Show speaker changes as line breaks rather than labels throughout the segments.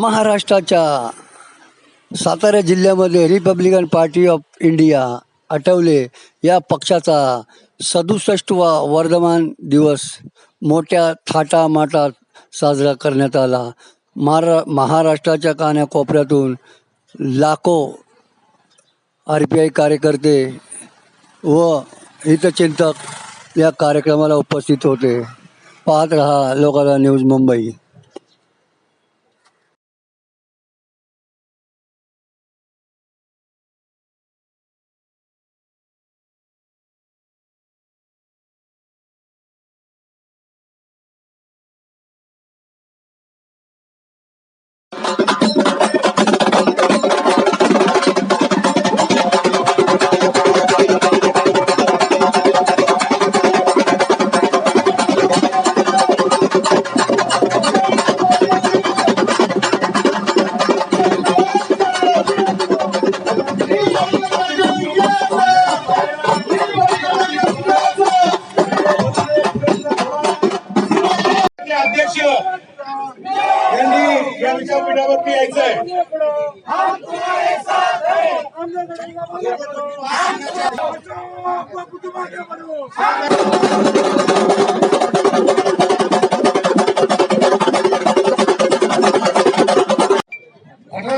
महाराष्ट्राच्या सातारा जिल्ह्यामध्ये Republican Party of India Athawale. या पक्षाचा सदुसष्टवा वर्धमान दिवस मोठ्या थाटामाटात साजरा करण्यात आला. महारा महाराष्ट्राच्या कानाकोपऱ्यातून लाखो आर पी आय कार्यकर्ते व हितचिंतक या कार्यक्रमाला उपस्थित होते. पाहत रहा लोकाला न्यूज मुंबई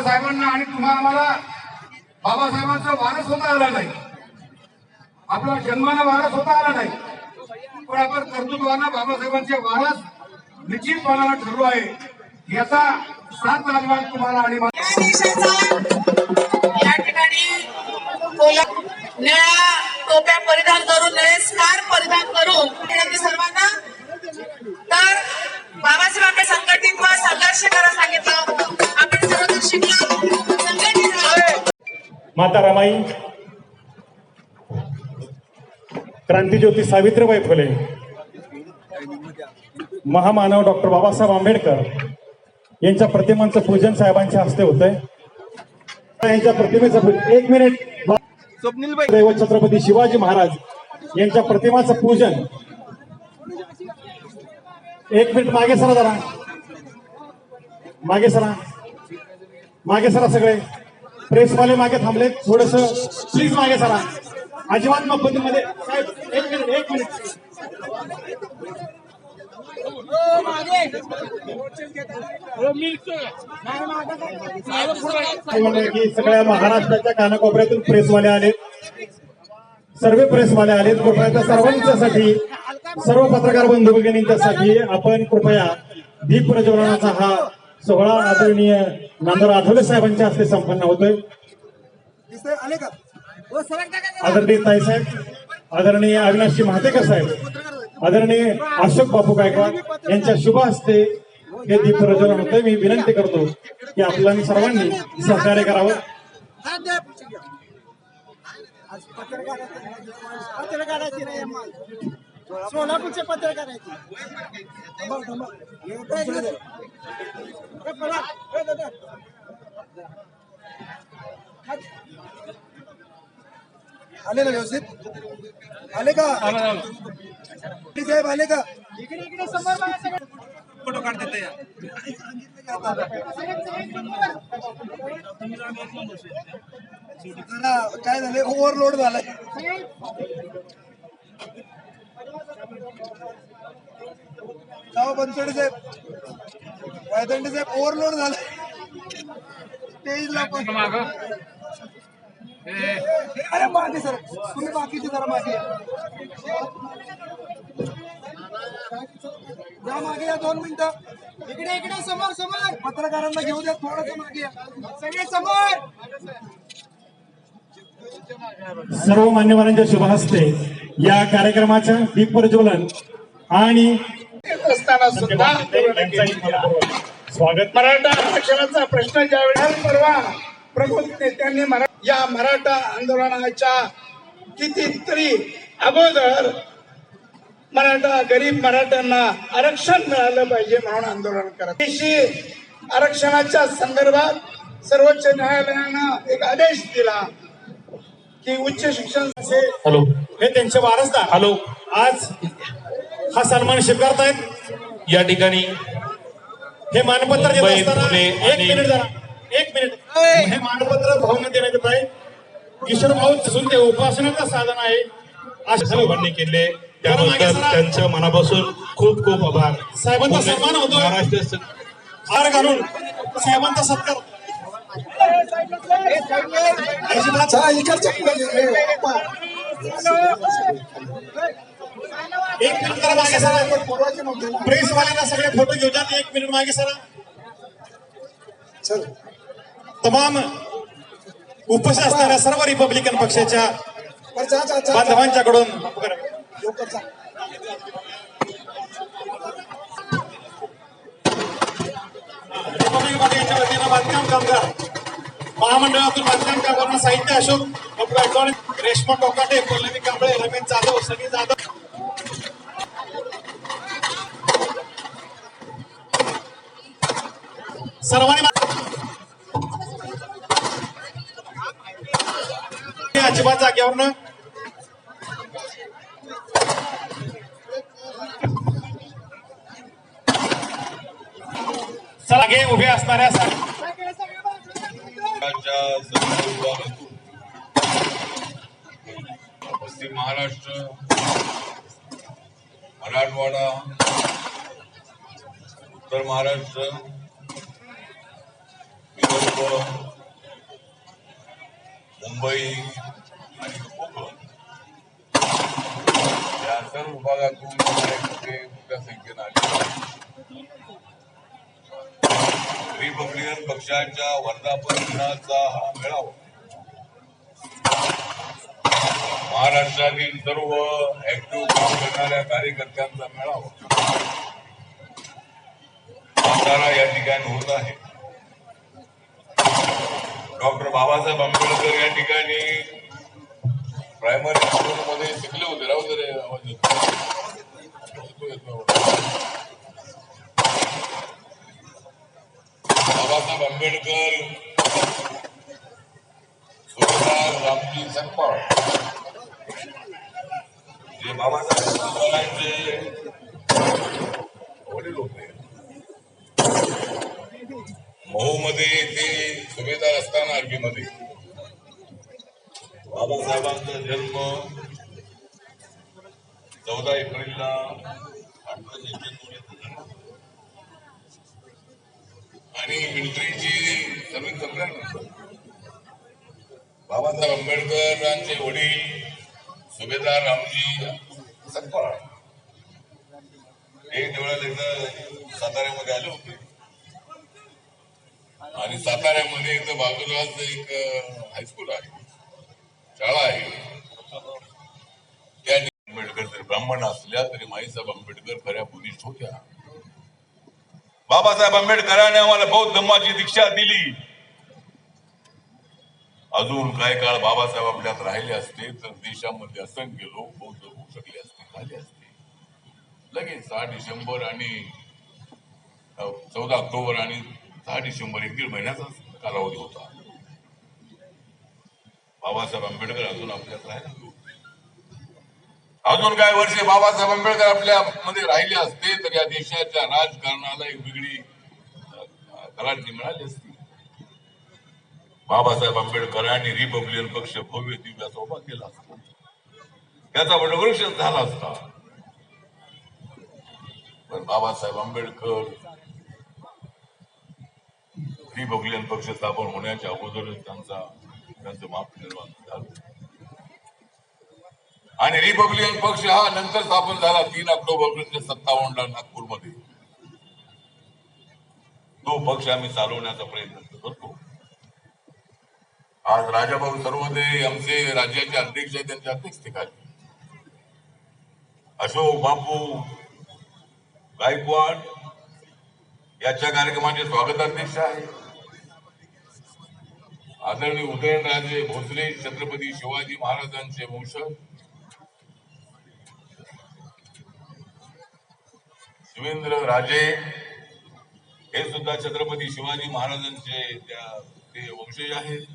साहेबांना आणि तुम्हाला आम्हाला बाबासाहेबांचा वारस होता आला नाही. आपला जन्माला वारस होता आला नाही. पण आपण कर्तृत्वानं बाबासाहेबांचे वारस निश्चितपणाला ठरलो आहे. याचा सात अभिमान तुम्हाला आणि
या ठिकाणी टोप्या परिधान करून निळे स्कार्फ परिधान करून सर्वांना तर बाबासाहेब आंबेडकर संघटित व संघर्ष करा सांगितलं. आपण सर्व शिकलो. संघटित
माता रमाई क्रांतीज्योती सावित्रीबाई फुले महामानव डॉक्टर बाबासाहेब आंबेडकर यांच्या प्रतिमांचं पूजन साहेबांच्या हस्ते होतंय. यांच्या प्रतिमेचं एक मिनिट दैवत छत्रपती शिवाजी महाराज यांच्या प्रतिमाचं पूजन. एक मिनिट मागे सरा जरा. मागे सरा. मागे सरा सगळे. प्रेसवाले मागे थांबले थोडस. प्लीज मागे सरा. अजिबात मध्ये. साहेब एक मिनिट एक मिनिट. की सगळ्या महाराष्ट्राच्या कानाकोपऱ्यातून प्रेसवाले आलेत. सर्व प्रेसवाले आलेत. कृपया सर्वांच्यासाठी सर्व पत्रकार बंधू भगिनींच्यासाठी आपण कृपया दीप प्रज्वलनाचा हा सोहळा आदरणीय नांदर आठवले साहेबांच्या हस्ते संपन्न होतोय. आदरणीय ताईसाहेब आदरणीय अविनाशजी महातेकर साहेब आदरणीय अशोक बापू गायकवाड यांच्या शुभ हस्ते हे दीप प्रज्वलन होतंय मी विनंती करतो की आपल्याला सर्वांनी सहकार्य करावं.
पत्रकाराची नाही पत्रकाराची. आले ना व्यवस्थित? आले का? साहेब आले. का? इकडे इकडे समोर फोटो काढतात काय झाले ओव्हरलोड झालाय. जावा बनसोडे साहेब. वायदंडे साहेब ओव्हरलोड झालाय. स्टेजला पण. अरे मागे सर. तुम्ही बाकीचे जरा मागे या. मागे या दोन मिनिटं. इकडे इकडे समोर समोर. पत्रकारांना घेऊ द्या थोडस मागे या. सगळे समोर.
सर्व मान्यवरांच्या शुभ हस्ते या कार्यक्रमाचं दीप प्रज्वलन आणि
असताना सुद्धा
स्वागत.
मराठा आरक्षणाचा प्रश्न ज्यावेळी परवा प्रमुख नेत्यांनी मरा- या मराठा आंदोलनाच्या कितीतरी अगोदर मराठा गरीब मराठ्यांना आरक्षण मिळालं पाहिजे म्हणून आंदोलन करत. आरक्षणाच्या संदर्भात सर्वोच्च न्यायालयानं एक आदेश दिला की उच्च शिक्षण
हॅलो. हे त्यांचे वारसदार हॅलो. आज हा सन्मान स्वीकारतायत.
या ठिकाणी
हे मानपत्र देत असताना एक मिनिट जरा एक मिनिट. हे मानपत्र भाऊंना देण्यात येत आहे. किशोर भाऊ ते उपासनाचं साधन आहे. अशा
सर्वांनी केले त्याबद्दल
सरा.
त्यांच्या मनापासून खूप खूप आभार
साहेबांचा सन्मान होतोय.
महाराष्ट्र
हार घालून साहेबांचा सत्कार. एक मिनिट जरा मागे सरा
पोरवाचे नव्हते ना.
प्रेसवाल्यांना सगळे फोटो घेऊ द्या एक मिनिट मागे सरा
चल
तमाम उपस्थित असणाऱ्या सर्व रिपब्लिकन पक्षाच्या. बांधवांच्याकडून
लवकर जा.
वतीनं बांधकाम कामगार महामंडळातून बांधकाम कामगारांना साहित्य अशोक डॉक्टर गायकवाड रेश्मा कोकाटे पल्लवी कांबळे रमेश जाधव सनी जाधव सर्वांनी अजिबात जागेवरनं उभे असणाऱ्या
पश्चिम महाराष्ट्र मराठवाडा उत्तर महाराष्ट्र विदर्भ मुंबई आणि कोकण. या सर्व विभागातून मोठ्या संख्येनं आली रिपब्लिकन पक्षाच्या वर्धापन दिनाचा हा मेळावा. महाराष्ट्रातील सर्व ऍक्टिव्ह काम करणाऱ्या कार्यकर्त्यांचा मेळावा. सातारा या ठिकाणी होत आहे. डॉक्टर बाबासाहेब आंबेडकर या ठिकाणी प्रायमरी स्कूलमध्ये शिकले होते. राहू दे रे आवाज येतो. येतो, येतो. बाबासाहेब आंबेडकर सुभेदार रामजी संपाळ. जे बाबासाहेब वडील होते. महू मध्ये ते सुभेदार असताना आर्मीमध्ये बाबासाहेबांचा जन्म चौदा एप्रिलला अठराशे एक्क्याण्णव झाला आणि मिलिटरीची सर्विस संपल्यानंतर बाबासाहेब आंबेडकरांचे वडील सुभेदार रामजी सकपाळ एक वेळा इथं साताऱ्यामध्ये आले होते. आणि साताऱ्यामध्ये इथं बाजूलाच एक हायस्कूल आहे. शाळा आहे. त्या आंबेडकर जरी ब्राह्मण असल्या तरी माईसाहेब आंबेडकर खऱ्या बुद्धिस्ट होत्या बाबासाहेब आंबेडकरांनी आम्हाला बौद्ध धर्माची दीक्षा दिली. अजून काही काळ बाबासाहेब आपल्यात राहिले असते तर देशामध्ये असंख्य लोक बौद्ध होऊ शकले असते झाले असते. लगेच सहा डिसेंबर आणि चौदा ऑक्टोबर आणि सहा डिसेंबर एक दीड महिन्याचा कालावधी होता. बाबासाहेब आंबेडकर अजून आपल्यात राहिला. अजून काही वर्षे बाबासाहेब आंबेडकर आपल्या मध्ये राहिले असते तर या देशाच्या राजकारणाला एक वेगळी अ, मिळाली असती. बाबासाहेब आंबेडकरांनी रिपब्लिकन पक्ष भव्य दिव्याचा उभा केला असतो. त्याचा वटवृक्ष झाला असता. पण बाबासाहेब आंबेडकर रिपब्लिकन पक्ष स्थापन होण्याच्या अगोदरच त्यांचा त्यांचं माप निर्माण झालं. आणि रिपब्लिकन पक्ष हा नंतर स्थापन झाला तीन ऑक्टोबर एकोणीसशे सत्तावन्नला नागपूरमध्ये. तो पक्ष आम्ही चालवण्याचा प्रयत्न करतो. आज राजाभाऊ सर्वदे आमचे राज्याचे अध्यक्ष आहेत त्यांच्या अध्यक्षतेखाली. अशोक बापू गायकवाड याच्या कार्यक्रमाचे स्वागताध्यक्ष आहे आदरणीय उदयनराजे भोसले छत्रपती शिवाजी महाराजांचे वंशज शिवेंद्र राजे हे सुद्धा छत्रपती शिवाजी महाराजांचे त्या ते वंशज आहेत.